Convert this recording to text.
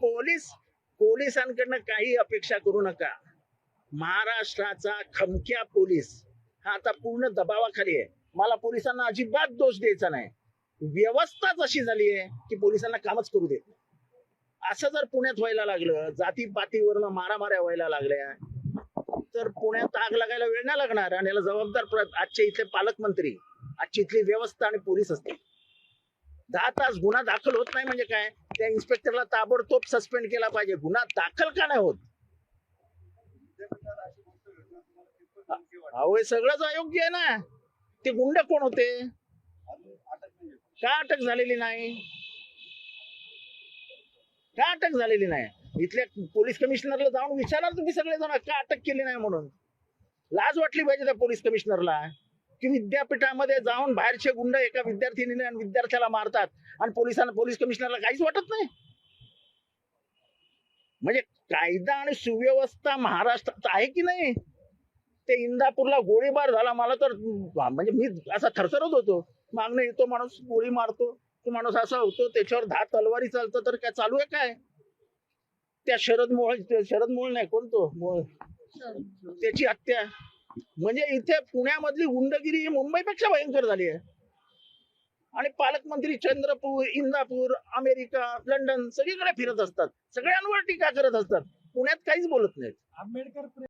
Police पोलिसांकडनं काही अपेक्षा करू नका. महाराष्ट्राचा खमक्या पोलीस हा आता पूर्ण दबावाखाली आहे. मला पोलिसांना अजिबात दोष द्यायचा नाही. व्यवस्थाच अशी झाली आहे की पोलिसांना कामच करू देत नाही. असं जर पुण्यात व्हायला लागलं जातीपातीवरनं मारामाऱ्या व्हायला लागल्या तर पुण्यात आग लागायला वेळ नाही लागणार आणि याला जबाबदार प्र- आजचे इथले पालकमंत्री आजची इथली व्यवस्था आणि पोलीस असतील. दहा तास गुन्हा दाखल होत नाही म्हणजे काय? त्या इन्स्पेक्टरला ताबडतोब सस्पेंड केला पाहिजे. गुन्हा दाखल का नाही होत? अहो हे सगळंच अयोग्य आहे ना. ते गुंड कोण होते? का अटक झालेली नाही? का अटक झालेली नाही? इथल्या पोलीस कमिशनरला जाऊन विचारा तुम्ही सगळे जण का अटक केली नाही म्हणून? लाज वाटली पाहिजे त्या पोलीस कमिशनरला. की विद्यापीठामध्ये जाऊन बाहेरचे गुंड एका विद्यार्थिनीने आणि विद्यार्थ्याला मारतात आणि पोलिसांना पोलीस कमिशनरला काहीच वाटत नाही. म्हणजे कायदा आणि सुव्यवस्था महाराष्ट्रात आहे की नाही? ते इंदापूरला गोळीबार झाला. मला तर म्हणजे मी असा थरथरत होतो. मागणं येतो माणूस गोळी मारतो. तो माणूस असा होतो त्याच्यावर दहा तलवारी चालतं तर काय चालू आहे काय? त्या शरद मोळ शरद मोळ नाही कोण तो? मोळ त्याची हत्या. म्हणजे इथे पुण्यामधली गुंडगिरी ही मुंबईपेक्षा भयंकर झाली आहे. आणि पालकमंत्री चंद्रपूर इंदापूर अमेरिका लंडन सगळीकडे फिरत असतात. सगळ्यांवर टीका करत असतात. पुण्यात काहीच बोलत नाहीत. आंबेडकर